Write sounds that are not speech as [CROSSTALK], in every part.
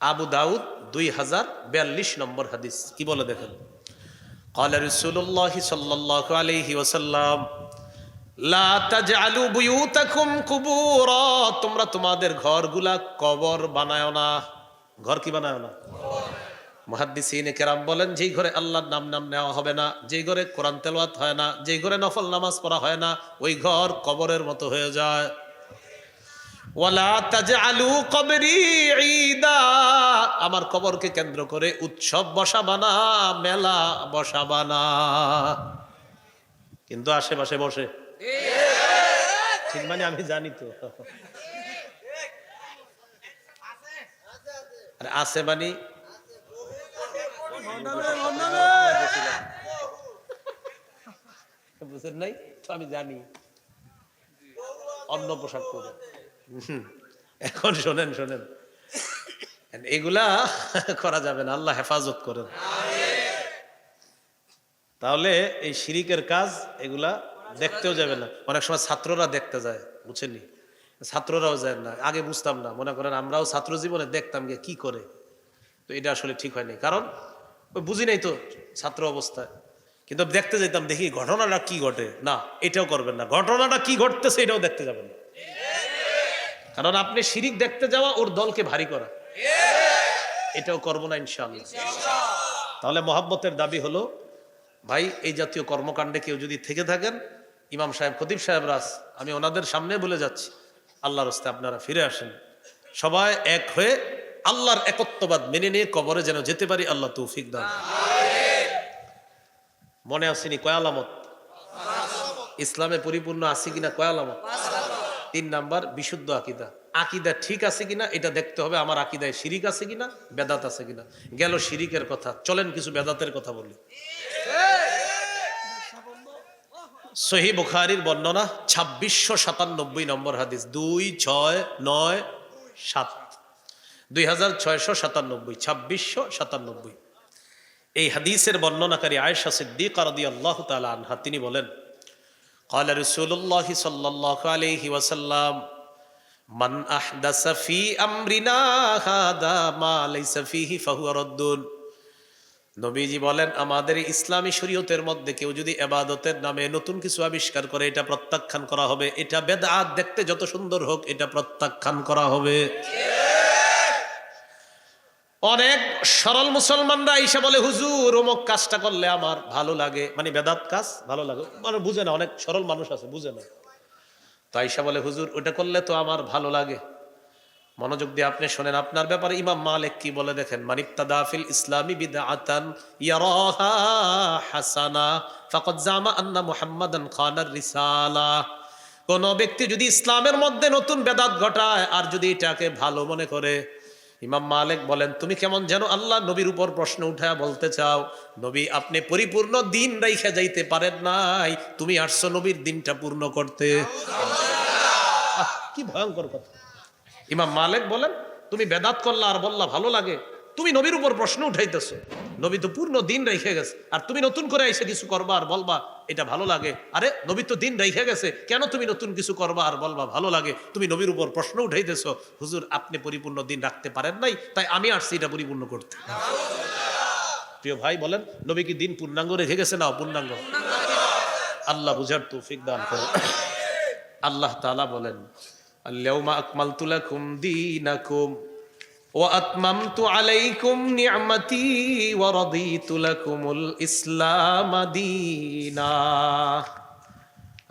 আবু দাউদ দুই হাজার বিয়াল্লিশ নম্বর হাদিস কি বলে দেখেন قال رسول الله صلى الله عليه وسلم লা তাজআলু বুয়ুতাকুম কুবুরা তোমরা তোমাদের ঘরগুলা কবর বানায় না ঘর কি বানায় না মুহাদ্দিসিন কেরাম বলেন যেই ঘরে আল্লাহর নাম নাম নেওয়া হবে না যেই ঘরে কোরআন তেলাওয়াত হয় না যেই ঘরে নফল নামাজ পড়া হয় না ওই ঘর কবরের মতো হয়ে যায় ঈদা। আমার কবরকে কেন্দ্র করে উৎসব বসাবা না মেলা বসাবা না। কিন্তু আশেপাশে বসে। ঠিক মানে আমি জানি তো। আছে মানে? বুঝেন নাই? তো আমি জানি। অন্য পোশাক হুম, এখন শোনেন শোনেন। এগুলা করা যাবে না, আল্লাহ হেফাজত করেন। তাহলে এই শিরিকের কাজ এগুলা দেখতেও যাবে না। অনেক সময় ছাত্ররা দেখতে যায়, বুঝছেননি? ছাত্ররাও যায় না, আগে বুঝতাম না। মনে করেন আমরাও ছাত্র জীবনে দেখতাম গিয়ে কি করে। তো এটা আসলে ঠিক হয়নি। কারণ ওই বুঝি নাই তো ছাত্র অবস্থায়। কিন্তু দেখতে যেতাম দেখি ঘটনাটা কি ঘটে? না, এটাও করবেন না। ঘটনাটা কি ঘটতেছে, এটাও দেখতে যাবেন না। কারণ আপনি শিরিক দেখতে যাওয়া ওর দলকে ভারী করা। এটাও করব না ইনশাআল্লাহ। তাহলে মহাব্বতের দাবি হলো ভাই এই জাতীয় কর্মকাণ্ডে কেউ যদি থেকে থাকেন ইমাম সাহেব খতিব সাহেব রাস আমি ওনাদের সামনে বলে যাচ্ছি আল্লাহর হস্তে আপনারা ফিরে আসেন। সবাই এক হয়ে আল্লাহর একত্ববাদ মেনে নিয়ে কবরে যেন যেতে পারি আল্লাহ তৌফিক দান। মনে আসেনি কয় আলামত। ইসলামে পরিপূর্ণ আছে কিনা কয় আলামত? তিন নাম্বার, বিশুদ্ধ আকিদা। আকিদা ঠিক আছে কিনা, এটা দেখতে হবে আমার আকিদায় শিরিক আছে কিনা, বেদাত আছে কিনা। গেল শিরিকের কথা, চলেন কিছু বেদাতের কথা বলি। সহি বুখারির বর্ণনা, ছাব্বিশশো সাতানব্বই নম্বর হাদিস, দুই, ছয়, নয়, সাত। দুই হাজার ছয়শো সাতানব্বই, ছাব্বিশশো সাতানব্বই। এই হাদিসের বর্ণনাকারী আয়েশা সিদ্দিক রাদি আল্লাহ তালা আনহা, তিনি বলেন قال رسول الله صلى الله عليه وسلم من أحدث في أمرنا هذا ما ليس فيه فهو رد নবীজি বলেন আমাদের এই ইসলামী শরীয়তের মধ্যে কেউ যদি এবাদতের নামে নতুন কিছু আবিষ্কার করে এটা প্রত্যাখ্যান করা হবে এটা বেদাত দেখতে যত সুন্দর হোক এটা প্রত্যাখ্যান করা হবে অনেক সরল মুসলমানরা এসে বলে, হুজুর, অমুক কাজটা করলে আমার ভালো লাগে। মানে বেদাত কাজ, ভালো লাগে। মানে বুঝে না, অনেক সরল মানুষ আছে, বুঝে না। তো আইসা বলে, হুজুর, ওটা করলে তো আমার ভালো লাগে। মনোযোগ দিয়ে আপনি শোনেন, আপনার ব্যাপারে ইমাম মালিক কি বলে দেখেন? মানিবতাদাফিল ইসলামী বিদআতান ইয়ারাহা হাসানা, ফাকাদ জামা আন্না মুহাম্মাদান খানার রিসালা। কোন ব্যক্তি যদি ইসলামের মধ্যে নতুন বেদাত ঘটায়, আর যদি এটাকে ভালো মনে করে ইমাম মালিক বলেন, তুমি কেমন যেন আল্লাহ নবীর উপর প্রশ্ন উঠায় বলতে চাও, নবী আপনি পরিপূর্ণ দিন রাইখে যাইতে পারেন নাই, তুমি আসছো নবীর দিনটা পূর্ণ করতে। কি ভয়ঙ্কর কথা। ইমাম মালিক বলেন, তুমি বেদাত করলা আর বললা ভালো লাগে। তুমি নবীর উপর প্রশ্ন উঠাইতেছো। নবী তো পূর্ণ দিন রেখে গেছে। আর তুমি নতুন করে এসে কিছু করবা আর বলবা, এটা ভালো লাগে। আরে, নবী তো দিন রেখে গেছে। কেন তুমি নতুন কিছু করবা আর বলবা, ভালো লাগে? তুমি নবীর উপর প্রশ্ন উঠাইতেছো, হুজুর, আপনি পরিপূর্ণ দিন রাখতে পারেন নাই, তাই আমি আসছি এটা পরিপূর্ণ করতে। প্রিয় ভাই, বলেন, নবী কি দিন পূর্ণাঙ্গ রেখে গেছে না অপূর্ণাঙ্গ? আল্লাহ বুঝার তৌফিক দান করে আল্লাহ তাআলা বলেন আল্লাহুম্মা আকমালতু লাকুম দীনাকুম। আলাইকুম নি'মাতি ওয়া রাদিতু লাকুমুল ইসলাম দীনা।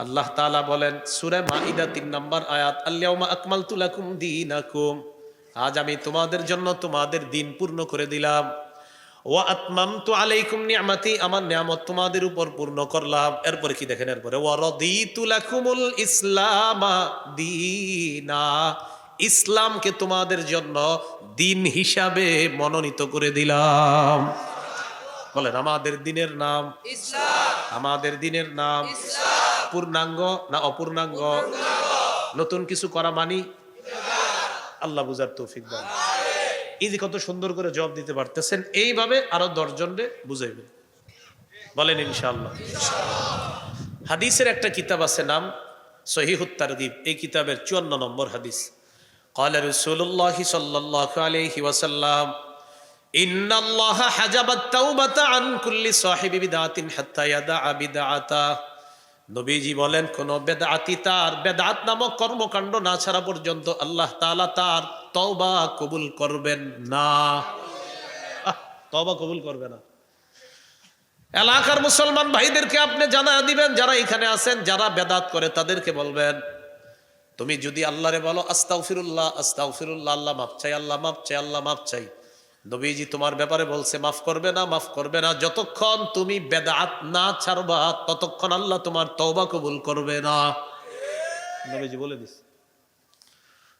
আল্লাহ তাআলা বলেন, সূরা মাইদা 3 নম্বর আয়াত আল্লাহুম্মা আকমালতু লাকুম দীনাকুম। আজ আমি তোমাদের জন্য তোমাদের দিন পূর্ণ করে দিলাম। ও ওয়া আতমামতু আলাইকুম নি'মাতি আমার নিয়ামত তোমাদের উপর পূর্ণ করলাম। এরপরে কি দেখেন? এরপরে, ওয়া রাদিতু লাকুমুল ইসলাম দীনা। ইসলামকে তোমাদের জন্য দিন হিসাবে মনোনীত করে দিলাম। বলেন আমাদের দিনের নাম? আমাদের দিনের নাম? পূর্ণাঙ্গ না অপূর্ণাঙ্গ? নতুন কিছু করা মানি? আল্লাহ বুঝার তৌফিক দান। এই যে কত সুন্দর করে জবাব দিতে পারতেছেন এইভাবে আরও দশজনরে বুঝাইবেন। বলেন ইনশাআল্লাহ। হাদিসের একটা কিতাব আছে নাম সহিহুত তারগিব। এই কিতাবের চুয়ান্ন নম্বর হাদিস। قال رسول الله صلى الله عليه وسلم إن الله حجب التوبة عن كل صاحب بدعة حتى يدع بدعته নবীজি বলেন কোন বেদাতি তার বেদাত নামক কর্মকাণ্ড না ছাড়া পর্যন্ত আল্লাহ তাআলা তার তওবা কবুল করবেন না আহ, তওবা কবুল করবে না এলাকার মুসলমান ভাইদেরকে আপনি জানা দিবেন যারা এখানে আছেন যারা বেদাত করে তাদেরকে বলবেন তুমি যদি আল্লাহরে বলো আস্তাউফিরুল্লাহ আস্তাউফিরুল্লাহ আল্লাহ মাফ চাই আল্লাহ মাফ চাই আল্লাহ মাফ চাই। নবীজি তোমার ব্যাপারে বলছে মাফ করবে না মাফ করবে না যতক্ষণ তুমি বেদাত না ছাড়বা ততক্ষণ আল্লাহ তোমার তওবা কবুল করবে না। নবীজি বলে দিস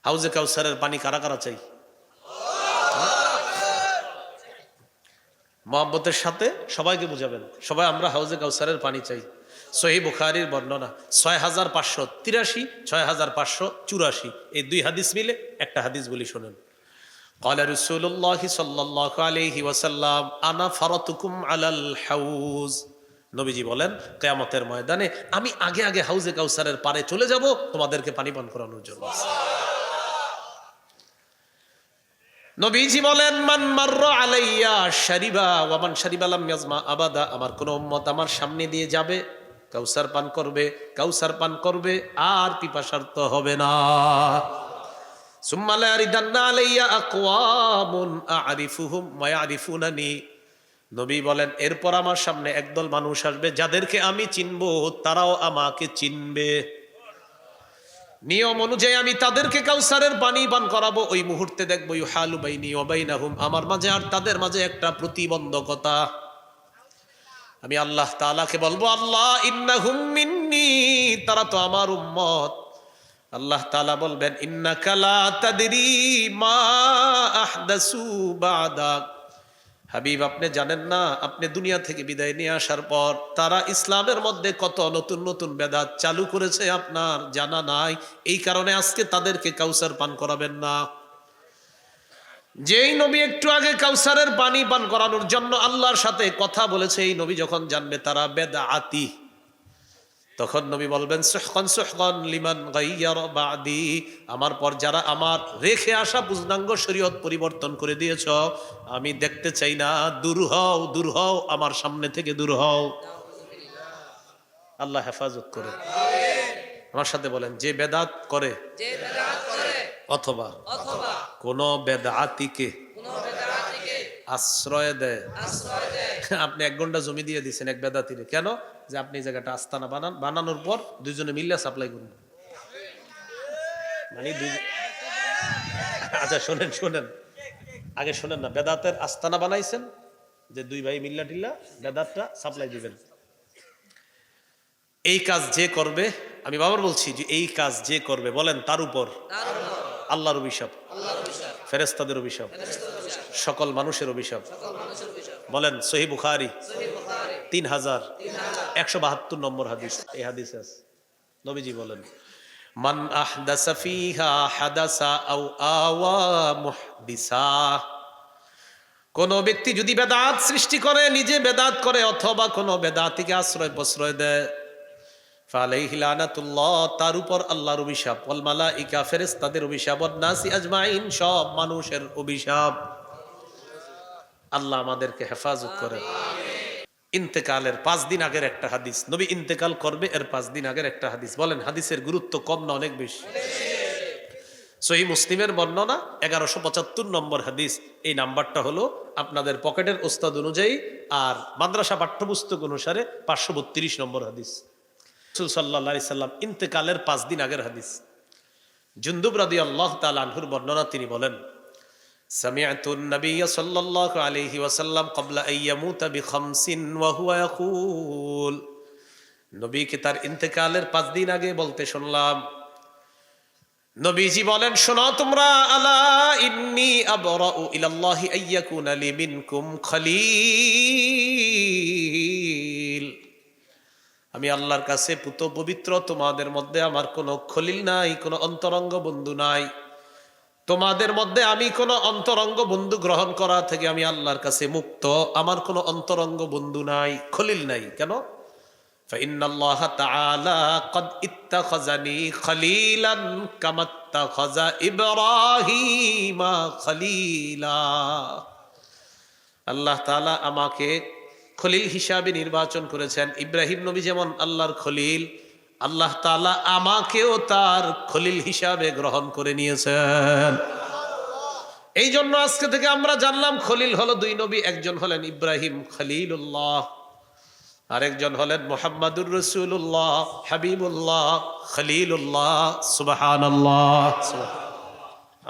হাউজে কাউসারের পানি কারা কারা চাই? মোহাম্মতের সাথে সবাইকে বুঝাবেন সবাই আমরা হাউজে কাউসারের পানি চাই। সহি বুখারির বর্ণনা ছয় হাজার পাঁচশো তিরাশি ছয় হাজার পাঁচশো চুরাশি এই দুই হাদিস মিলে একটা হাদিস বলি শোনেন قال رسول الله صلى الله عليه وسلم انا فرطكم على الحوز নবীজি বলেন কেয়ামতের ময়দানে আমি আগে আগে হাউজে কাউসারের পারে চলে যাব তোমাদেরকে পানি পান করানোর জন্য নবীজি বলেন মান মারর আলাইয়া শারিবা ওয়া মান শারিবা লাম ইয়াজমা আবাদা আমার কোন উম্মত আমার সামনে দিয়ে যাবে কাউসার পান করবে, কাউসার পান করবে, আর পিপাসার্ত হবে না। নবী বলেন, এরপর আমার সামনে একদল মানুষ আসবে, যাদেরকে আমি চিনবো, তারাও আমাকে চিনবে। নিয়ম অনুযায়ী আমি তাদেরকে কাউসারের পানি পান করাবো। ওই মুহূর্তে দেখব হালু বাইনি ওবাইনাহুম আমার মাঝে আর তাদের মাঝে একটা প্রতিবন্ধকতা। আমি আল্লাহ তাআলাকে বলব, আল্লাহ মিন্নি। তারা তো আমার উম্মত। আল্লাহ তাআলা বলবেন, ইন্নাকা লা তাদরি মা হাবিব, আপনি জানেন না, আপনি দুনিয়া থেকে বিদায় নিয়ে আসার পর তারা ইসলামের মধ্যে কত নতুন নতুন বেদাত চালু করেছে আপনার জানা নাই। এই কারণে আজকে তাদেরকে কাউসার পান করাবেন না। যেই নবী একটু আগে কাউসারের পানি পান করানোর জন্য আল্লাহর সাথে কথা বলেছে এই নবী যখন জানবে তারা বেদাআতি। তখন নবী বলবেন সুহকন সুহকন লিমান বাদি। আমার পর যারা আমার রেখে আসা পূর্ণাঙ্গ শরীয়ত পরিবর্তন করে দিয়েছ আমি দেখতে চাই না দূর হও দূর হও আমার সামনে থেকে দূর হও। আল্লাহ হেফাজত করে আমার সাথে বলেন যে বেদাত করে যে বেদাত করে অথবা অথবা কোন বেদাতিকে আশ্রয় দেয়। [LAUGHS] আপনি এক ঘণ্টা জমি দিয়ে দিচ্ছেন এক বেদাতিরে। কেন? যে আপনি এই জায়গাটা আস্তানা বানান বানানোর পর দুজনে মিললে সাপ্লাই করুন। মানে [LAUGHS] আচ্ছা শোনেন শোনেন। আগে শোনেন না বেদাতের আস্তানা বানাইছেন যে দুই ভাই মিল্লা টিল্লা বেদাতটা সাপ্লাই দিবেন। এই কাজ যে করবে আমি বাবার বলছি যে এই কাজ যে করবে বলেন তার উপর। আল্লাহর অভিশাপ ফেরেস্তাদের অভিশাপ, সকল মানুষের অভিশাপ। বলেন, সহি বুখারি তিন হাজার একশো বাহাত্তর নম্বর হাদিস। এই হাদিস আছে। নবীজি বলেন, মান আহদাসা ফিহা হাদাসা আও আওয়া মুহদিসা। কোন ব্যক্তি যদি বেদাত সৃষ্টি করে, নিজে বেদাত করে, অথবা কোন বেদাতিকে আশ্রয় প্রশ্রয় দেয় তার উপর আল্লাহর অভিশাপ। ওয়াল মালাইকা ফেরেশতাদের অভিশাপ নাসি আজমাইন সব মানুষের অভিশাপ। আল্লাহ আমাদেরকে হেফাজত করেন ইন্তেকালের পাঁচ দিন আগের একটা হাদিস। নবী ইন্তেকাল করবে এর পাঁচ দিন আগের একটা হাদিস। বলেন হাদিসের গুরুত্ব কম না অনেক বেশি? সহি মুসলিমের বর্ণনা এগারোশো পঁচাত্তর নম্বর হাদিস। এই নাম্বারটা হলো আপনাদের পকেটের ওস্তাদ অনুযায়ী আর মাদ্রাসা পাঠ্যপুস্তক অনুসারে পাঁচশো বত্রিশ নম্বর হাদিস। রসুল সাল্লা সাল্লাম ইন্তেকালের পাঁচ দিন আগের হাদিস জুন্দুব রাদি আল্লাহ তালহুর বর্ণনা তিনি বলেন سمعت النبي صلى الله عليه وسلم قبل أن يموت بخمس وهو يقول নবীকে তার ইন্তেকালের পাঁচ দিন আগে বলতে শুনলাম নবীজি বলেন শোনো তোমরা আলা ইন্নি আবরাউ ইলাল্লাহি আইয়াকুনা লি মিনকুম খলিল আমি আল্লাহর কাছে পুত পবিত্র, তোমাদের মধ্যে আমার কোনো খলিল নাই, কোনো অন্তরঙ্গ বন্ধু নাই। তোমাদের মধ্যে আমি কোনো অন্তরঙ্গ বন্ধু গ্রহণ করা থেকে আমি আল্লাহর কাছে মুক্ত, আমার কোনো অন্তরঙ্গ বন্ধু নাই, খলিল নাই। কেন? আল্লাহ আমাকে খলিল হিসাবে নির্বাচন করেছেন। ইব্রাহিম নবী যেমন আল্লাহর খলিল, আল্লাহ তালা আমাকেও তার খলিল হিসাবে গ্রহণ করে নিয়েছেন। এই জন্য আজকে থেকে আমরা জানলাম খলিল হলো দুই নবী, একজন হলেন ইব্রাহিম খলিলুল্লাহ, আরেকজন হলেন মোহাম্মদুর রসুল্লাহ হাবিবুল্লাহ খলিলুল্লাহ সুবাহান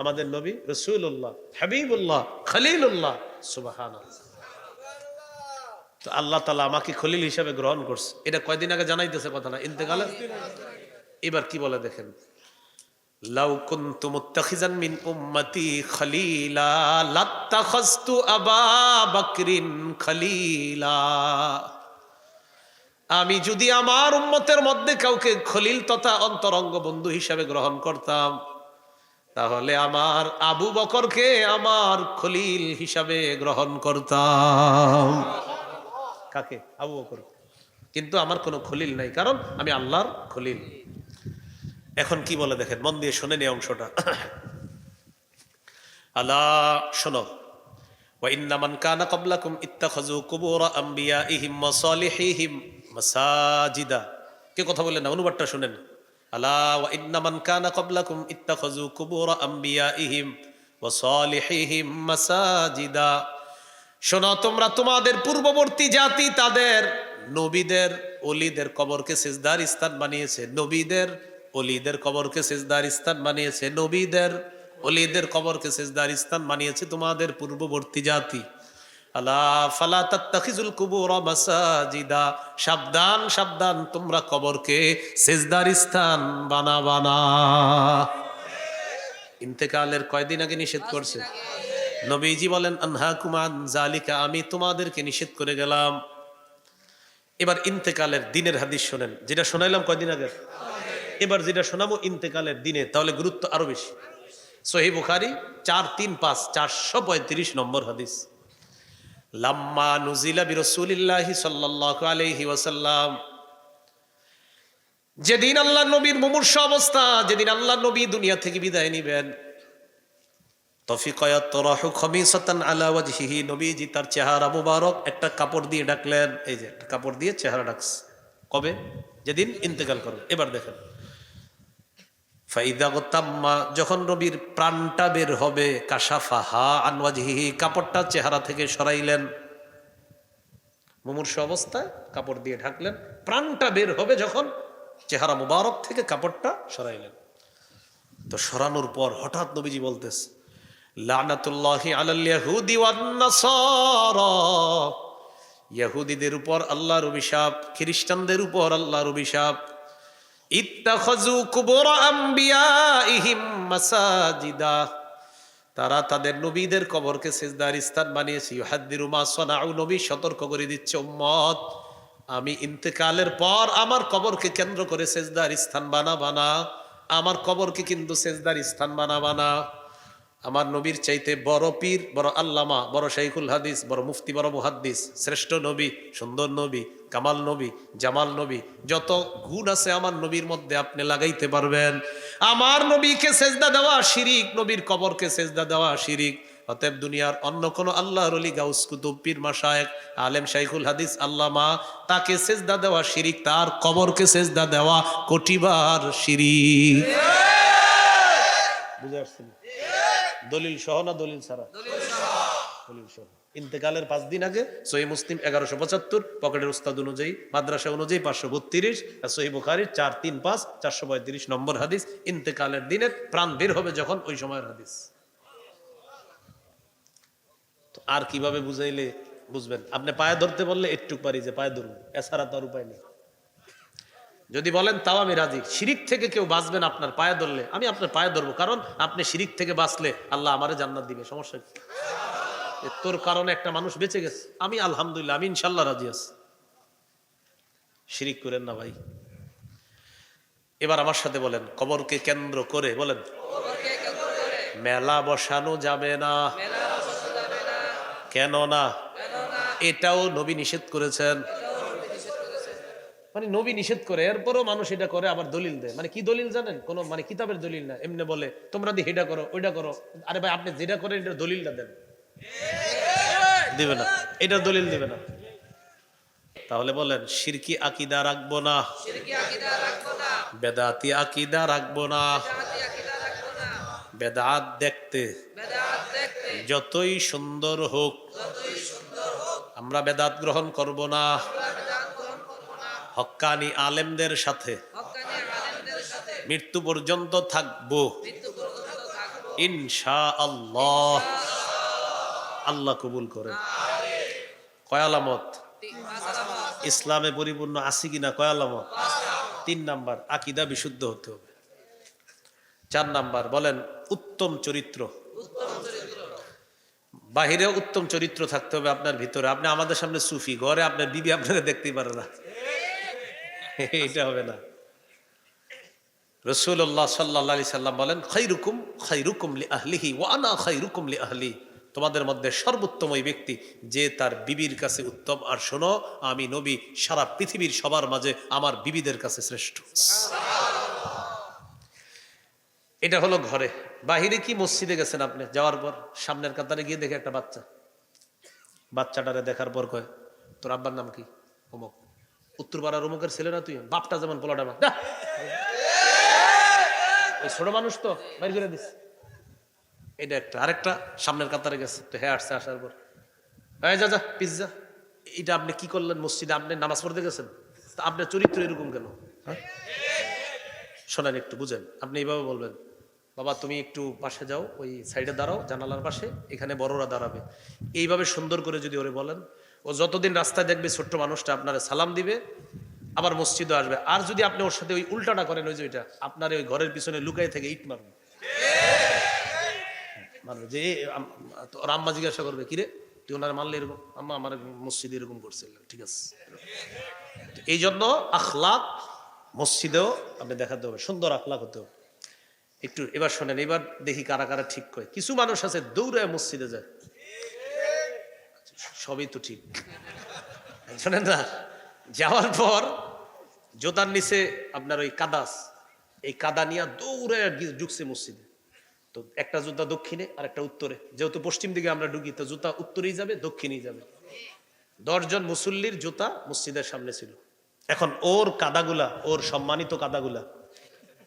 আমাদের নবী রসুল্লাহ হাবিবুল্লাহ খলিলুল্লাহ সুবাহান তো আল্লাহ তালা আমাকে খলিল হিসাবে গ্রহণ করছে। এটা কয়দিন আগে জানাইতেছে কথা না ইন্তেকালে? এবার কি বলে দেখেন? লাউ কুনতু মুত্তাখিজান মিন উম্মতি খলিলা আবা বকরিন খলিলা। আমি যদি আমার উম্মতের মধ্যে কাউকে খলিল তথা অন্তরঙ্গ বন্ধু হিসাবে গ্রহণ করতাম, তাহলে আমার আবু বকরকে আমার খলিল হিসাবে গ্রহণ করতাম। কাকে আবু বকর কিন্তু আমার কোনো খলিল নাই কারণ আমি আল্লাহর খলিল এখন কি বলে দেখেন মন দিয়ে শুনে নি অংশটা আলা শোনো وإن من كان قبلكم اتخذوا قبور أنبيائهم وصالحيهم مساجدا কে কথা বললেন না অনুবাদটা শুনেন আলা وإن من كان قبلكم اتخذوا قبور أنبيائهم وصالحيهم مساجدا শোনো, তোমরা তোমাদের পূর্ববর্তী জাতি, তাদের নবীদের অলিদের কবরকে সেজদার স্থান বানিয়েছে। নবীদের অলিদের কবরকে সেজদার স্থান বানিয়েছে। নবীদের অলিদের কবরকে সেজদার স্থান বানিয়েছে তোমাদের পূর্ববর্তী জাতি। সাবধান সাবধান, তোমরা কবরকে সেজদার স্থান বানাবা না। ইন্তেকালের কয়দিন আগে নিষেধ করছে? নবীজি বলেন আনহা কুমান জালিকা আমি তোমাদেরকে নিষেধ করে গেলাম। এবার ইন্তেকালের দিনের হাদিস শোনেন। যেটা শোনাইলাম কয়দিন আগে এবার যেটা শোনাবো ইন্তেকালের দিনে, তাহলে গুরুত্ব আরও বেশি। সহি বুখারি, চার, তিন, পাঁচ, চারশো পঁয়ত্রিশ নম্বর হাদিস। লাম্মা নুজিলা বিরসুলিল্লাহি সাল্লাল্লাহু আলাইহি ওয়াসাল্লাম। যেদিন আল্লাহ নবীর মুমূর্ষ অবস্থা, যেদিন আল্লাহ নবী দুনিয়া থেকে বিদায় নিবেন নবীজি তার চেহারা মুবারক একটা কাপড় দিয়ে ডাকলেন। এই যে একটা কাপড় দিয়ে চেহারা ডাকছে। কবে? যেদিন ইন্তেকাল করবে এবার দেখেন। ফাইদা গোতাম্মা, যখন নবীর প্রাণটা বের হবে কাসাফা হা আনওয়াজহিহি কাপড়টা চেহারা থেকে সরাইলেন। মুমূর্ষ অবস্থায় কাপড় দিয়ে ঢাকলেন। প্রাণটা বের হবে যখন চেহারা মুবারক থেকে কাপড়টা সরাইলেন। তো সরানোর পর হঠাৎ নবীজি বলতেছে লানাতুল্লাহি আলাল ইয়াহুদি ওয়ান নাসারা। ইহুদিদের উপর আল্লাহর অভিশাপ, খ্রিস্টানদের উপর আল্লাহর অভিশাপ। ইত্তাখাযু কুবুর আম্বিয়াইহিম মাসাজিদা। তারা তাদের নবীদের কবরকে সেজদার স্থান বানিয়েছে। ইউহাদ্দিরু মা সানাউ, নবী সতর্ক করে দিচ্ছে, উম্মত, আমি ইন্তেকালের পর আমার কবরকে কেন্দ্র করে সেজদার স্থান বানাবা না। আমার কবরকে কিন্তু সেজদার স্থান বানাবা না। আমার নবীর চাইতে বড় পীর, বড় আল্লামা, বড় শাইখুল হাদিস, বড় মুফতি, বড় মুহাদ্দিস, শ্রেষ্ঠ নবী, সুন্দর নবী, কামাল নবী, জামাল নবী, যত গুণ আছে আমার নবীর মধ্যে আপনি লাগাইতে পারবেন। আমার নবীকে সেজদা দেওয়া শিরিক, নবীর কবরকে সেজদা দেওয়া শিরিক। অতএব দুনিয়ার অন্য কোন আল্লাহর অলি, গাউস কুতুব, পীর মাশায়েক আলেম, শাইখুল হাদিস, আল্লামা, তাকে সেজদা দেওয়া শিরিক, তার কবরকে সেজদা দেওয়া কোটিবার শিরিক। বুঝে আসছেন? দলিল সহ না দলিল ছাড়া? দলিল সহ। ইন্তেকালের পাঁচ দিন আগে সহি মুসলিম এগারোশো পঁচাত্তর পকেটের উস্তাদ অনুযায়ী মাদ্রাসা অনুযায়ী পাঁচশো বত্রিশ আর সহি বুখারির চার তিন পাঁচ চারশো পঁয়ত্রিশ নম্বর হাদিস। ইন্তেকালের দিনে প্রাণ বের হবে যখন ওই সময়ের হাদিস। আর কীভাবে বুঝাইলে বুঝবেন? আপনি পায়ে ধরতে বললে একটু পারি যে পায়ে ধরুন এছাড়া তো আর উপায় নেই। যদি বলেন তাও আমি রাজি। শিরিক থেকে কেউ বাঁচবেন আপনার পায়ে ধরলে। আমি আপনার পায়ে ধরবো কারণ আপনি শিরিক থেকে বাঁচলে আল্লাহ আমারে জান্নাত দিবে সমস্যা কি? তোর কারণে একটা মানুষ বেঁচে গেছে। আমি আলহামদুলিল্লাহ আমি ইনশাল্লাহ রাজি আছি। শিরিক করেন না ভাই। এবার আমার সাথে বলেন কবরকে কেন্দ্র করে বলেন মেলা বসানো যাবে না। কেন না। এটাও নবী নিষেধ করেছেন এটাও নবী নিষেধ করেছেন মানে নবী নিষেধ করে এরপরও মানুষ এটা করে আবার দলিল দেয়। মানে কি দলিল জানেন? কোন মানে কিতাবের দলিল না। এমনি বলে তোমরা দিয়ে এটা করো ওইটা করো। আরে ভাই আপনি যেটা করেন এটা দলিলটা দেন। দিবে না। এটা দলিল দিবে না। তাহলে বলেন শিরকি আকিদা রাখব না। শিরকি আকীদা রাখব না। বেদাতি আকিদা রাখব না। জাতি আকীদা রাখব না। বেদাত দেখতে। যতই সুন্দর হোক যতই সুন্দর হোক। আমরা বেদাত গ্রহণ করব না আমরা বেদাত গ্রহণ করব না হক্কানি আলেমদের সাথে। মৃত্যু পর্যন্ত থাকব। ইনশা আল্লাহ আল্লাহ কবুল করেন কয়ালামত ইসলামে পরিপূর্ণ আছি কিনা কয়ালামত তিন নাম্বার আকিদা বিশুদ্ধ হতে হবে। চার নাম্বার বলেন উত্তম চরিত্র। উত্তম চরিত্র। বাহিরে উত্তম চরিত্র থাকতে হবে আপনার ভিতরে। আপনি আমাদের সামনে সুফি ঘরে আপনার বিবি আপনাকে দেখতেই পারে না। এটা হবে না। রসুল্লাহ সাল্লাহ আলি সাল্লাম বলেন খৈরুকুম লি আহলিহি ওয়ানা খৈরুকুম লি আহলি তোমাদের মধ্যে সর্বোত্তম ওই ব্যক্তি যে তার বিবির কাছে উত্তম। আর শোনো, আমি নবী সারা পৃথিবীর সবার মাঝে আমার বিবিদের কাছে শ্রেষ্ঠ। এটা হলো ঘরে। বাহিরে কি মসজিদে গেছেন আপনি? যাওয়ার পর? সামনের কাতারে গিয়ে দেখে একটা বাচ্চা। বাচ্চাটারে দেখার পর কয়, তোর আব্বার নাম কি? অমুক। উত্তর পাড়ার অমুকের ছেলে না তুই? বাপটা যেমন পোলাটা মা ওই ছোট মানুষ তো, বাইর করে দিস। এটা একটা। আরেকটা সামনের কাতারে গেছে। তো হ্যাঁ আসছে আসার পর। হ্যাঁ যা যা পিজ্জা এটা আপনি কি করলেন? মসজিদে আপনি নামাজ পড়তে গেছেন? তা আপনার চরিত্র এরকম কেন? হ্যাঁ? শোনেন একটু, বুঝেন। আপনি এইভাবে বলবেন, বাবা, তুমি একটু পাশে যাও, ওই সাইডে দাঁড়াও, জানালার পাশে, এখানে বড়রা দাঁড়াবে। এইভাবে সুন্দর করে যদি ওরে বলেন ও যতদিন রাস্তায় দেখবে ছোট্ট মানুষটা আপনার সালাম দিবে, আবার মসজিদে আসবে। আর যদি আপনি ওর সাথে ওই উল্টাটা করেন, ওই যে ওইটা, আপনার ওই ঘরের পিছনে লুকাই থেকে ইট মারবে। মারবে যে ওর আম্মা জিজ্ঞাসা করবে, কিরে, তুই ওনার মারলে এরকম? আম্মা আমার মসজিদে এরকম করছিল। ঠিক আছে। এই জন্য আখলাক মসজিদেও আপনি দেখাতে হবে, সুন্দর আখলাক হতে হবে। একটু এবার শোনেন, এবার দেখি কারা কারা ঠিক করে। কিছু মানুষ আছে দৌড়ে মসজিদে যায়। সবই তো ঠিক। শোনেন না, যাওয়ার পর জোতার নিচে আপনার ওই কাদাস, এই কাদা নিয়ে দৌড়ে ঢুকছে মসজিদে। তো একটা জুতা দক্ষিণে আর একটা উত্তরে। যেহেতু পশ্চিম দিকে আমরা ঢুকি, তো জুতা উত্তরেই যাবে, দক্ষিণেই যাবে। দশজন মুসল্লির জুতা মসজিদের সামনে ছিল। এখন ওর কাদাগুলা, ওর সম্মানিত কাদাগুলা,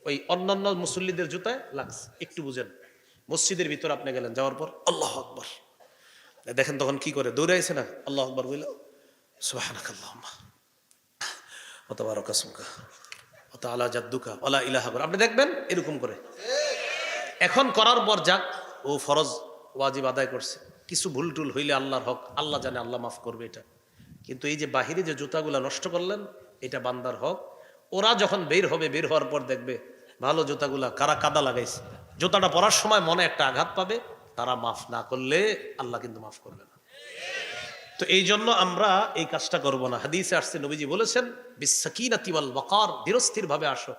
ওই অন্যান্য মুসল্লিদের জুতায় লাগছে। একটু বুঝেন, মসজিদের ভিতর আপনি গেলেন, যাওয়ার পর আল্লাহ আকবর। দেখেন তখন কি করে? দৌড়ে আছে না? আল্লাহ আকবর বলল সুবহানাক ওয়া তাবারাকা ইসমুকা ওয়া তাআলা জাদ্দুকা ওয়া লা আপনি দেখবেন এরকম করে। এখন করার পর যাক, ও ফরজ ওয়াজিব আদায় করছে। কিছু ভুল টুল হইলে আল্লাহর হক, আল্লাহ জানে আল্লাহ মাফ করবে এটা। কিন্তু এই যে বাহিরে যে জুতাগুলা নষ্ট করলেন, এটা বান্দার হক। ওরা যখন বের হবে, বের হওয়ার পর দেখবে ভালো জুতাগুলা কারা কাদা লাগাইছে। জুতাটা পরার সময় মনে একটা আঘাত পাবে। তারা মাফ না করলে আল্লাহ কিন্তু মাফ করবে না। তো এই জন্য আমরা এই কাজটা করব না। হাদিসে আসছে, নবীজি বলেছেন বিসাকিনাতি ওয়াল ওয়াকার ধীরস্থির ভাবে আসো।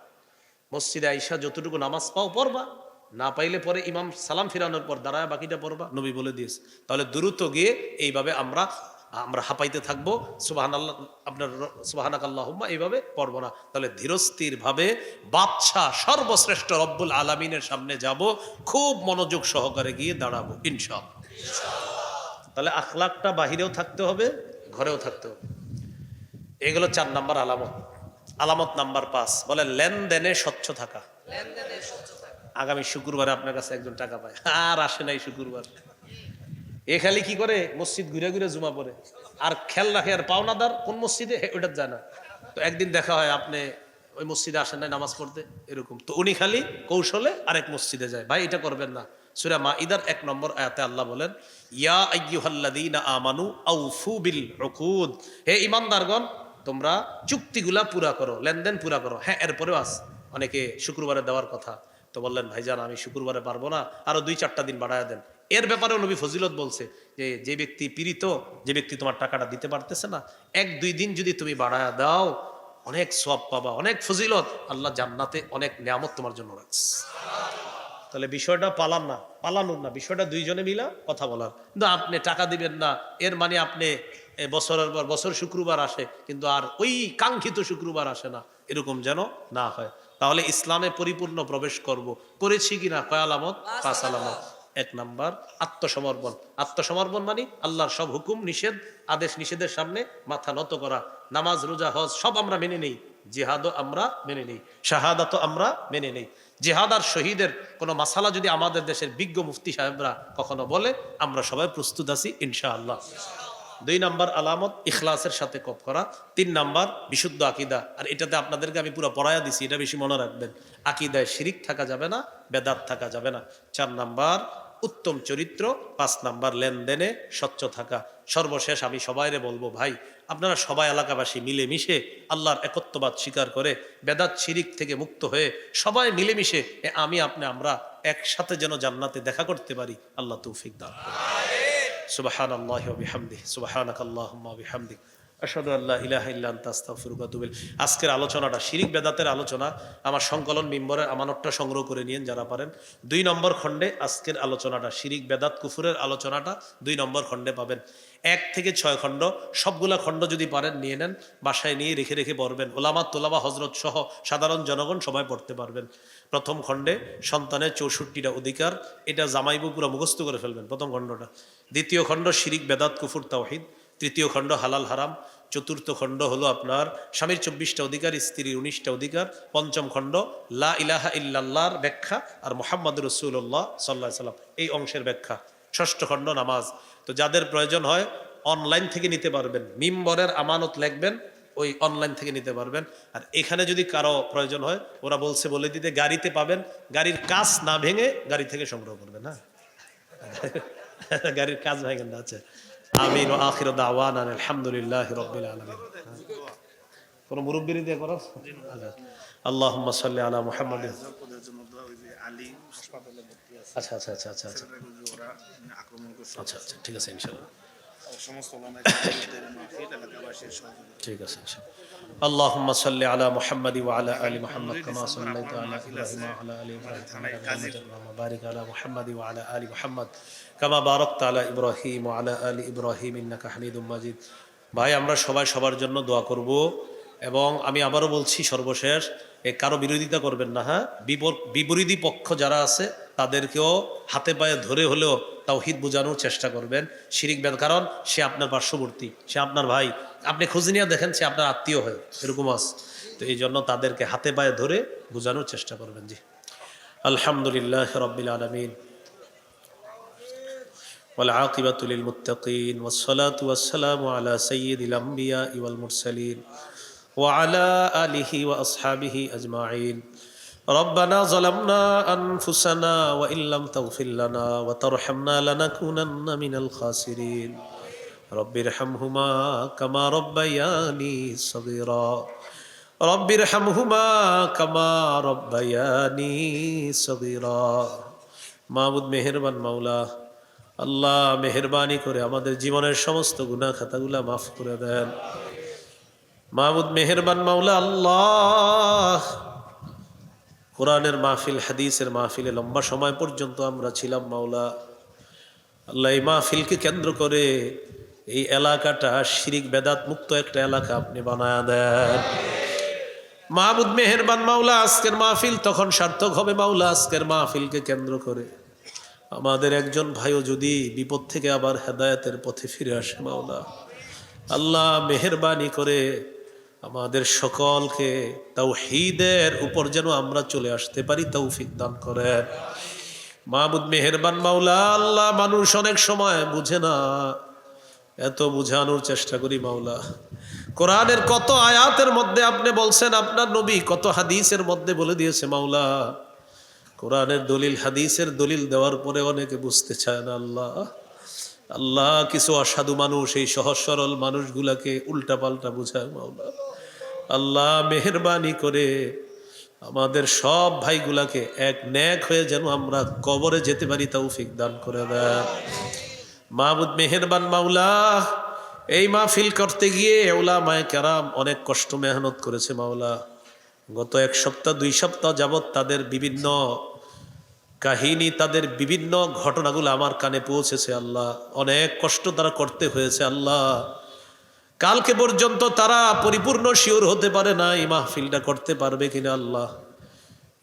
মসজিদে আইসা যতটুকু নামাজ পাও পড়বা, না পাইলে পরে ইমাম সালাম ফিরানোর পর দাঁড়ায় বাকিটা পড়বা, নবী বলে দিয়েছে। তাহলে দ্রুত গিয়ে এইভাবে আমরা আমরা হাঁপাইতে থাকব। সুবাহান আল্লাহ আপনার সুবাহানাক আল্লাহুম্মা এইভাবে পড়ব না। তাহলে ধীরস্থির ভাবে বাদশাহ সর্বশ্রেষ্ঠ রব্বুল আলামিনের সামনে যাব খুব মনোযোগ সহকারে গিয়ে দাঁড়াবো ইনশাআল্লাহ। তাহলে আখলাকটা বাহিরেও থাকতে হবে ঘরেও থাকতে হবে। এগুলো চার নাম্বার আলামত। আলামত নাম্বার পাঁচ বলে লেনদেনে স্বচ্ছ থাকা। আগামী শুক্রবারে আপনার কাছে একজন টাকা পায়। আর আসে নাই শুক্রবার। এ খালি কি করে? মসজিদ ঘুরে ঘুরে জুমা পড়ে। আর খেয়াল রাখে, আর পাওনাদার কোন মসজিদে ওটা যায় না। তো একদিন দেখা হয়, আপনি ওই মসজিদে আসেন নাই নামাজ পড়তে, এরকম। তো উনি খালি কৌশলে আরেক মসজিদে যায়। ভাই, এটা করবেন না। সুরা মা ইদার এক নম্বর আয়াতে আল্লাহ বলেন, ইয়া আইয়ুহাল্লাযীনা আমানু আউফু বিল উকুদ। হে ইমানদারগণ, তোমরা চুক্তিগুলা পুরা করো, লেনদেন পুরা করো। হ্যাঁ এরপরেও আস। অনেকে শুক্রবারে দেওয়ার কথা। তো বললেন, ভাইজান, আমি শুক্রবারে পারব না। আরও দুই চারটা দিন বাড়ায় দেন। এর ব্যাপারেও নবী ফজিলত বলছে যে যে ব্যক্তি পীড়িত যে ব্যক্তি তোমার টাকাটা দিতে পারতেছে না এক দুই দিন যদি তুমি বাড়ায় দাও অনেক সব পাবা অনেক ফজিলত আল্লাহ জান্নাতে অনেক নিয়ামত তোমার জন্য রাখছে। তাহলে বিষয়টা পালান না পালানোর না বিষয়টা দুইজনে মিলা কথা বলার। কিন্তু আপনি টাকা দিবেন না এর মানে আপনি বছরের পর বছর শুক্রবার আসে কিন্তু আর ওই কাঙ্ক্ষিত শুক্রবার আসে না এরকম যেন না হয়। তাহলে ইসলামে পরিপূর্ণ প্রবেশ করব। করেছি কিনা? কয় আলামত পাঁচ আলামত। এক নাম্বার, আত্মসমর্পণ। আত্মসমর্পণ মানে আল্লাহর সব হুকুম, নিষেধ, আদেশ নিষেধের সামনে মাথা নত করা। নামাজ, রোজা, হজ সব আমরা মেনে নেই। জিহাদও আমরা মেনে নেই। শাহাদাতও আমরা মেনে নেই। জিহাদ আর শহীদের কোনো মাসালা যদি আমাদের দেশের বিজ্ঞ মুফতি সাহেবরা কখনো বলে, আমরা সবাই প্রস্তুত আছি, ইনশাআল্লাহ। দুই নাম্বার, আলামত, ইখলাসের সাথে কপ করা। তিন নাম্বার, বিশুদ্ধ আকিদা। আর এটাতে আপনাদেরকে আমি পুরো পড়ায়া দিছি, এটা বেশি মনে রাখবেন। আকিদায় শিরিক থাকা যাবে না, বেদাত থাকা যাবে না। চার নাম্বার উত্তম চরিত্র, পাঁচ নাম্বার লেনদেনে স্বচ্ছ থাকা সর্বশেষ আমি সবাইরে বলব, ভাই, আপনারা সবাই এলাকাবাসী মিলেমিশে আল্লাহর একত্ববাদ স্বীকার করে বেদাত শিরিক থেকে মুক্ত হয়ে সবাই মিলেমিশে আমি, আপনি, আমরা একসাথে যেন জান্নাতে দেখা করতে পারি, আল্লাহ তৌফিক দান। সুবাহান আল্লাহ বিহামদি সুবাহানাক আল্লাহুম্মা বিহামদিক আশহাদু আল্লা ইলাহা ইল্লা আনতা আস্তাগফিরুকা ওয়া আতুবু ইলাইক। আজকের আলোচনাটা শিরিক বেদাতের আলোচনা। আমার সংকলন মিম্বরের আমানতটা সংগ্রহ করে নিয়েন যারা পারেন। দুই নম্বর খণ্ডে আজকের আলোচনাটা শিরিক বেদাত কুফুরের আলোচনাটা দুই নম্বর খণ্ডে পাবেন। এক থেকে ছয় খণ্ড, সবগুলা খণ্ড যদি পারেন নিয়ে নেন, বাসায় নিয়ে রেখে রেখে পড়বেন। ওলামা তোলামা হজরত সহ সাধারণ জনগণ সবাই পড়তে পারবেন। প্রথম খণ্ডে সন্তানের চৌষট্টিটা অধিকার, এটা জামাইবু পুরো মুখস্থ করে ফেলবেন প্রথম খণ্ডটা। দ্বিতীয় খণ্ড শিরিক বেদাত কুফুর তাওহিদ। তৃতীয় খণ্ড হালাল হারাম। চতুর্থ খণ্ড হলো আপনার স্বামীর চব্বিশটা অধিকার, স্ত্রীর উনিশটা অধিকার, পঞ্চম খণ্ড, লা ইলাহা ইল্লাল্লাহর ব্যাখ্যা আর মোহাম্মদ রসুল্লাহ সাল্লাহ সাল্লাম, এই অংশের ব্যাখ্যা। ষষ্ঠ খণ্ড, নামাজ। তো যাদের প্রয়োজন হয় অনলাইন থেকে নিতে পারবেন। মিম্বরের আমানত লিখবেন, ওই অনলাইন থেকে নিতে পারবেন। আর এখানে যদি কারও প্রয়োজন হয়, ওরা বলছে, বলে দিতে, গাড়িতে পাবেন। গাড়ির কাজ না ভেঙে গাড়ি থেকে সংগ্রহ করবেন হ্যাঁ? [LAUGHS] গাড়ির কাজ ভেঙে না আছে আমিন ও আখির দাওয়ান আলহামদুলিল্লাহ রবিল আলমিন। কোন মুরব্বির দিয়ে করো আল্লাহ সাল্লি আলা মুহাম্মদ আচ্ছা আচ্ছা আচ্ছা আচ্ছা আচ্ছা। আচ্ছা আচ্ছা ঠিক আছে ইনশাল্লাহ সমস্ত ওলামায়ে মাহফিল এলাকাবাসীর সহযোগিতা ঠিক আছে ইনশাল্লাহ اللهم صل على محمد وعلى ال محمد كما صليت على ابراهيم وعلى ال ابراهيم انك حميد مجيد وبارك على محمد وعلى ال محمد كما باركت على ابراهيم وعلى ال ابراهيم انك حميد مجيد ভাই আমরা সবাই সবার জন্য দোয়া করব এবং আমি আবারও বলছি সর্বশেষ এ কারো বিরোধিতা করবেন না হ্যাঁ বিপর- বিপরীতী পক্ষ যারা আছে তাদেরকেও হাতে পায়ে ধরে হলেও তাওহিদ বোঝানোর চেষ্টা করবেন শিরিক বেদ কারণ সে আপনার পার্শ্ববর্তী সে আপনার ভাই আপনি খোঁজ নিয়ে দেখেন সে আপনার আত্মীয় হয় এরকম আছে তো এই জন্য তাদেরকে হাতে পায়ে ধরে বোঝানোর চেষ্টা করবেন জি আলহামদুলিল্লাহ রবিল আলমিন والعاقبة للمتقين والصلاة والسلام على سيد الأنبياء والمرسلين وعلى آله وأصحابه أجمعين ربنا ظلمنا أنفسنا وإن لم تغفر لنا وترحمنا لنكونن من الخاسرين رب ارحمهما كما ربياني صغيرا رب ارحمهما كما ربياني صغيرا মাহমুদ মেহেরবান মাওলা আল্লাহ মেহরবানি করে আমাদের জীবনের সমস্ত গুনাহ খাতাগুলা মাফ করে দেন মাহমুদ মেহেরবান মাওলা আল্লাহ কোরআনের মাহফিল, হাদিসের মাহফিলে লম্বা সময় পর্যন্ত আমরা ছিলাম, মাওলা। আল্লাহ এই মাহফিলকে কেন্দ্র করে এই এলাকাটা শিরিক বেদাত মুক্ত একটা এলাকা আপনি বানায়া দেন। মাহবুদ মেহেরবান মাওলা, আজকের মাহফিল তখন সার্থক হবে মাওলা, আজকের মাহফিলকে কেন্দ্র করে। আমাদের একজন ভাইও যদি বিপদ থেকে আবার হেদায়তের পথে ফিরে আসে মাওলা, আল্লাহ মেহেরবানি করে আমাদের সকলকে তাওহীদের উপর যেন আমরা চলে আসতে পারি তৌফিক দান করেন। মাহমুদ মেহেরবান মাওলা, আল্লাহ মানুষ অনেক সময় বুঝে না। এত বুঝানোর চেষ্টা করি মাওলা। কোরআনের কত আয়াতের মধ্যে আপনি বলছেন, আপনার নবী কত হাদিসের মধ্যে বলে দিয়েছে মাওলা। কোরআনের দলিল হাদিসের দলিল দেওয়ার পরে অনেকে বুঝতে চায় না আল্লাহ। আল্লাহ কিছু অসাধু মানুষ, এই সহজ সরল মানুষগুলাকে উল্টা পাল্টা বুঝায় মাওলা। আল্লাহ মেহরবানি করে আমাদের সব ভাইগুলাকে এক ন্যাক হয়ে যেন আমরা কবরে যেতে পারি, তৌফিক দান করে দেন মাহমুদ মেহেরবান মাওলা, এই মাহফিল করতে গিয়ে এওলা মায় কেরাম অনেক কষ্ট মেহনত করেছে মাওলা। গত এক সপ্তাহ, দুই সপ্তাহ যাবৎ তাদের বিভিন্ন কাহিনী, তাদের বিভিন্ন ঘটনাগুলো আমার কানে পৌঁছেছে আল্লাহ। অনেক কষ্ট তারা করতে হয়েছে আল্লাহ। কালকে পর্যন্ত তারা পরিপূর্ণ শিওর হতে পারে না, এই মাহফিলটা করতে পারবে কিনা আল্লাহ।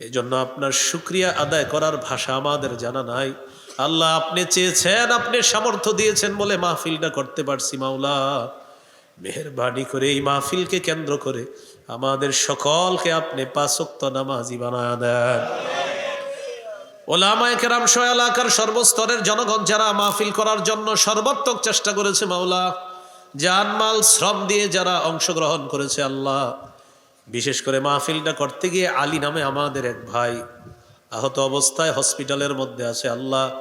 এই জন্য আপনার শুক্রিয়া আদায় করার ভাষা আমাদের জানা নাই। আল্লাহ আপনি চেয়েছেন, আপনি সামর্থ্য দিয়েছেন বলে মাহফিলটা করতে পারছি মাওলা। মেহরবানি করে এই মাহফিলকে কেন্দ্র করে আমাদের সকলকে আপনি পাঁচক্ত নামাজি বানায় দেন। ওলামায় কেরাম এলাকার সর্বস্তরের জনগণ যারা মাহফিল করার জন্য সর্বাত্মক চেষ্টা করেছে মাওলা জানমাল শ্রম দিয়ে যারা অংশগ্রহণ করেছে আল্লাহ, বিশেষ করে মাহফিলটা করতে গিয়ে আলী নামে আমাদের এক ভাই আহত অবস্থায় হসপিটালের মধ্যে আছে। আল্লাহ,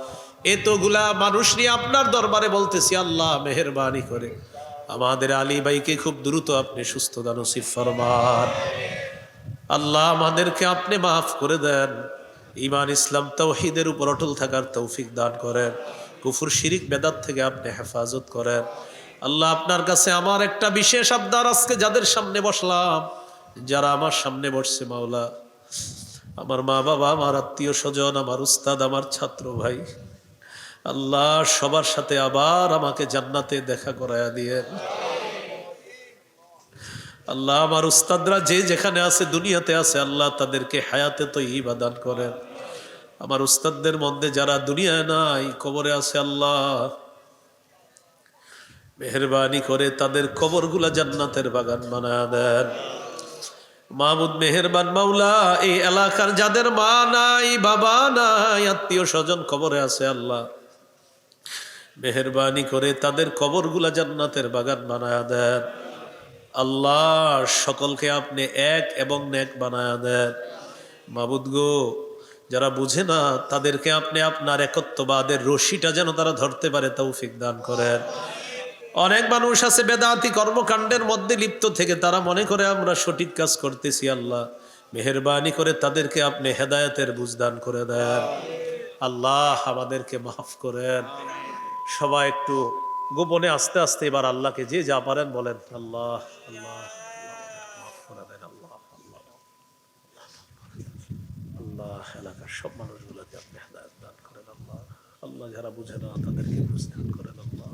এতগুলা মানুষ নিয়ে আপনার দরবারে বলতেছি, আল্লাহ মেহরবানি করে। আমাদের আলী ভাইকে খুব দ্রুত আপনি সুস্থ দানসিফ ফরমান। আল্লাহ আমাদেরকে আপনি মাফ করে দেন। ইমান ইসলাম, তৌহিদের উপর অটল থাকার তৌফিক দান করেন। কুফুর শিরিক, বেদাত থেকে আপনি হেফাজত করেন। আল্লাহ আপনার কাছে আমার একটা বিশেষ আবদার আজকে যাদের সামনে বসলাম। যারা আমার সামনে বসছে, মাওলা, আমার মা বাবা, আমার আত্মীয় স্বজন, আমার উস্তাদ, আমার ছাত্র ভাই, আল্লাহ সবার সাথে আবার আমাকে জান্নাতে দেখা করায়া দিয়ে আল্লাহ আমার উস্তাদরা যে যেখানে আছে, দুনিয়াতে আছে, আল্লাহ তাদেরকে হায়াতে তো ইবাদান করেন। আমার উস্তাদদের মধ্যে যারা দুনিয়ায় নাই, কবরে আছে, আল্লাহ মেহরবানি করে তাদের কবরগুলা জান্নাতের বাগান বানায় দেন। মাহমুদ মেহেরবান মাওলা, এই এলাকার যাদের মা নাই, বাবা নাই, আত্মীয় স্বজন কবরে আছে আল্লাহ। মেহরবানি করে তাদের কবরগুলা জান্নাতের বাগান বানায় দেন। আল্লাহ সকলকে আপনি এক এবং নেক বানায় দেন। মাবুদ গো, যারা বুঝে না, তাদেরকে আপনি আপনার একত্ববাদের রশিটা যেন তারা ধরতে পারে, তৌফিক দান করেন। অনেক মানুষ আছে বেদাতি কর্মকাণ্ডের মধ্যে লিপ্ত থেকে তারা মনে করে, আমরা সঠিক কাজ করতেছি আল্লাহ। মেহরবানি করে তাদেরকে আপনি হেদায়েতের বুঝদান করে দেন। আল্লাহ আমাদেরকে মাফ করেন। সবাই একটু গোপনে আস্তে আস্তে এবার আল্লাহকে যে যা পারেন বলেন আল্লাহ আল্লাহ। আল্লাহ, এলাকার সব মানুষগুলোকে আপনি হেদায়ত দান করেন, আল্লাহ। আল্লাহ যারা বুঝে না, তাদেরকে বুঝদান করেন, আল্লাহ।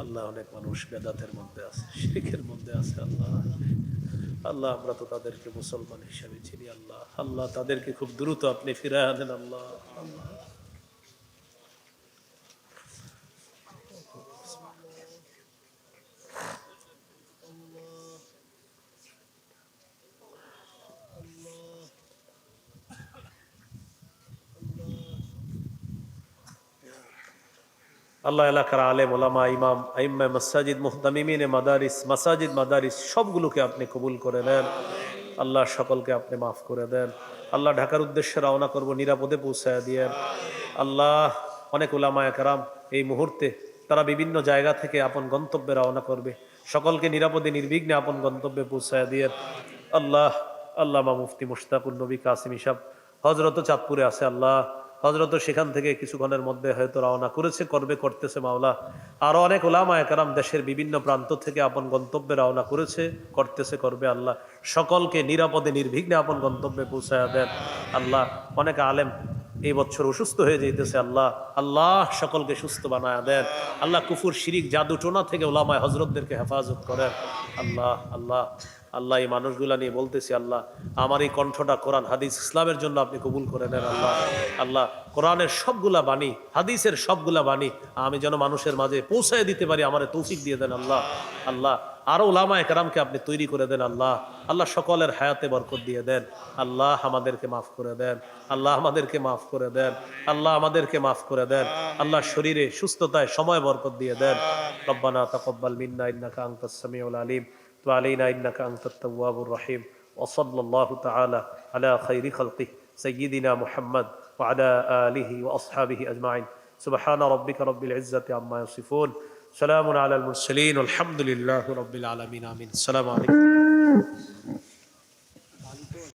আল্লাহ অনেক মানুষ বেদাতের মধ্যে আছে শিখের মধ্যে আছে আল্লাহ। আল্লাহ, আমরা তো তাদেরকে মুসলমান হিসাবে চিনি আল্লাহ। আল্লাহ তাদেরকে খুব দ্রুত আপনি ফিরে আনেন আল্লাহ আল্লাহ। আল্লাহ এলাকার আলেম, ওলামা, ইমাম, আইম্মা, মাসাজিদ, মুহতামিমিনে, মাদারিস, মাসাজিদ, মাদারিস, সবগুলোকে আপনি কবুল করে নেন। আল্লাহ সকলকে আপনি মাফ করে দেন। আল্লাহ ঢাকার উদ্দেশ্যে রওনা করব, নিরাপদে পৌঁছায় দিয়েন আল্লাহ, অনেক ওলামা একরাম এই মুহূর্তে তারা বিভিন্ন জায়গা থেকে আপন গন্তব্যে রওনা করবে। সকলকে নিরাপদে, নির্বিঘ্নে আপন গন্তব্যে পৌঁছায় দিয়েন আল্লাহ, আল্লামা মুফতি মুশতাকুর নবী কাসিম ইসাব হজরত চাঁদপুরে আছে আল্লাহ। হজরত সেখান থেকে কিছুক্ষণের মধ্যে হয়তো রওনা করেছে, করবে, করতেছে মাওলা। আরও অনেক ওলামা কারাম দেশের বিভিন্ন প্রান্ত থেকে আপন গন্তব্যে রওনা করেছে, করতেছে, করবে আল্লাহ। সকলকে নিরাপদে, নির্বিঘ্নে আপন গন্তব্যে পৌঁছায় দেন। আল্লাহ, অনেক আলেম এই বছর অসুস্থ হয়ে যেতেছে আল্লাহ। আল্লাহ সকলকে সুস্থ বানায় দেন। আল্লাহ কুফুর শিরিক জাদু টোনা থেকে ওলামায় হজরতদেরকে হেফাজত করেন। আল্লাহ আল্লাহ। আল্লাহ এই মানুষগুলা নিয়ে বলতেছি, আল্লাহ, আমার এই কণ্ঠটা কোরআন, হাদিস, ইসলামের জন্য আপনি কবুল করে নেন, আল্লাহ। আল্লাহ, কোরআনের সবগুলা বাণী, হাদিসের সবগুলা বাণী আমি যেন মানুষের মাঝে পৌঁছায় দিতে পারি, আমার তৌফিক দিয়ে দেন, আল্লাহ। আল্লাহ, আরও ওলামা একরামকে আপনি তৈরি করে দেন, আল্লাহ। আল্লাহ, সকলের হায়াতে বরকত দিয়ে দেন। আল্লাহ, আমাদেরকে মাফ করে দেন। আল্লাহ, আমাদেরকে মাফ করে দেন। আল্লাহ, আমাদেরকে মাফ করে দেন। আল্লাহ, শরীরে সুস্থতায় সময় বরকত দিয়ে দেন। রব্বানা তাকব্বাল মিন্না ইন্নাকা আনতাস সামিউল আলিম। وعلينا إنك أنت التواب الرحيم. وصلى الله تعالى على خير خلقه سيدنا محمد وعلى آله وأصحابه أجمعين. سبحان ربك رب العزة عما يصفون. سلام على المرسلين والحمد لله رب العالمين. آمين. السلام عليكم.